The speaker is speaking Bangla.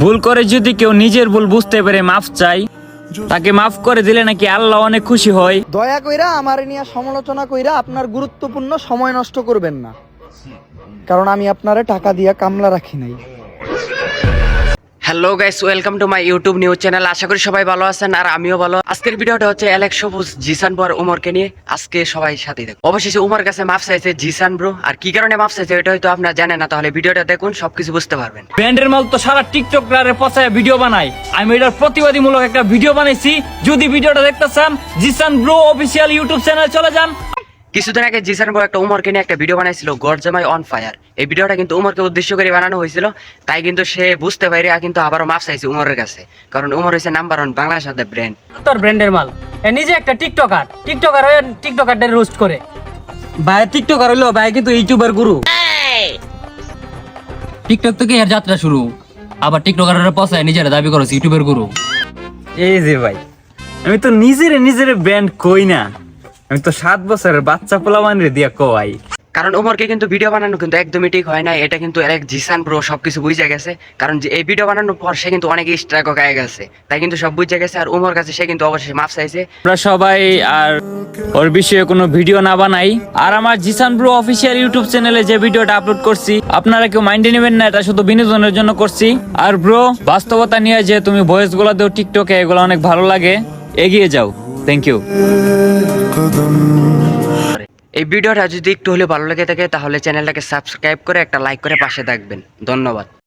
ভুল করে যদি কেউ নিজের ভুল বুঝতে পেরে মাফ চাই তাকে মাফ করে দিলে নাকি আল্লাহ অনেক খুশি হয়। দয়া কইরা আমার নিয়ে সমালোচনা কইরা আপনার গুরুত্বপূর্ণ সময় নষ্ট করবেন না। কারণ আমি আপনারে টাকা দিয়া কামলা রাখি নাই। Hello guys welcome to my YouTube news channel আশা করি সবাই ভালো আছেন আর আমিও ভালো। আজকের ভিডিওটা হচ্ছে অ্যালেক্স সবুজ, জিসান ব্রো উমরকে নিয়ে। আজকে সবাই সাথে দেখো অবশেষে উমর কাছে মাফ চাইছে জিসান ব্রো আর কি কারণে মাফ চাইছে এটা হয়তো আপনারা জানেন না, তাহলে ভিডিওটা দেখুন, সবকিছু বুঝতে পারবেন। ব্র্যান্ডের মাল তো সারা টিকটক পচায় ভিডিও বানাই আমি এটার প্রতিবাদীমূলক একটা ভিডিও বানাইছি। যদি ভিডিওটা দেখতে চান, Jisan bro official YouTube channel চলে যান। কিছুদিন আগে জিসান ব্রো একটা উমরকে নিয়ে একটা ভিডিও বানাইছিল গরজামাই অন ফায়ার এই ভিডিওটা কিন্তু উমরকে উদ্দেশ্য করে বানানো হয়েছিল তাই কিন্তু সে বুঝতে পারে কিন্তু আবারও মাফ চাইছে উমরের কাছে। কারণ উমর হয়েছে নাম্বার ওয়ান বাংলার সাথে ব্র্যান্ড তোর ব্র্যান্ডের মাল। এ নিজে একটা টিকটকার টিকটকার হয়ে টিকটকারদের রোস্ট করে। ভাই টিকটকার হইল ভাই কিন্তু ইউটিউবার গুরু টিকটক থেকে এর যাত্রা শুরু। আবার টিকটকারের পসায় নিজের দাবি করেছে ইউটিউবের গুরু এই যে ভাই আমি তো নিজের নিজের ব্র্যান্ড কই না। আমি তো সাত বছরের বাচ্চা পোলা মানে দিয়া কই কারণ ওমরকে কিন্তু ভিডিও বানানো কিন্তু একদমই ঠিক হয় না এটা কিন্তু এক জিসান ব্রো সবকিছু বুঝে গেছে। কারণ যে এই ভিডিও বানানোর পর সে কিন্তু অনেক স্ট্রাইক গায়ে গেছে। তাই কিন্তু সব বুঝে গেছে আর ওমর কাছে সে কিন্তু অবশ্যই মাফ চাইছে। আমরা সবাই আর ওর বিষয়ে কোনো ভিডিও না বানাই। আর আমার জিসান ব্রো অফিসিয়াল ইউটিউব চ্যানেলে যে ভিডিওটা আপলোড করছি আপনারা কেউ মাইন্ডে নেবেন না এটা শুধু বিনোদনের জন্য করছি। আর ব্রো বাস্তবতা নিয়ে যে তুমি ভয়েসগুলো দেও টিকটকে এগুলো অনেক ভালো লাগে। এগিয়ে যাও। থ্যাংক ইউ এই ভিডিওটা যদি একটু হলে ভালো লাগে থাকে তাহলে চ্যানেলটাকে সাবস্ক্রাইব করে একটা লাইক করে পাশে থাকবেন। ধন্যবাদ।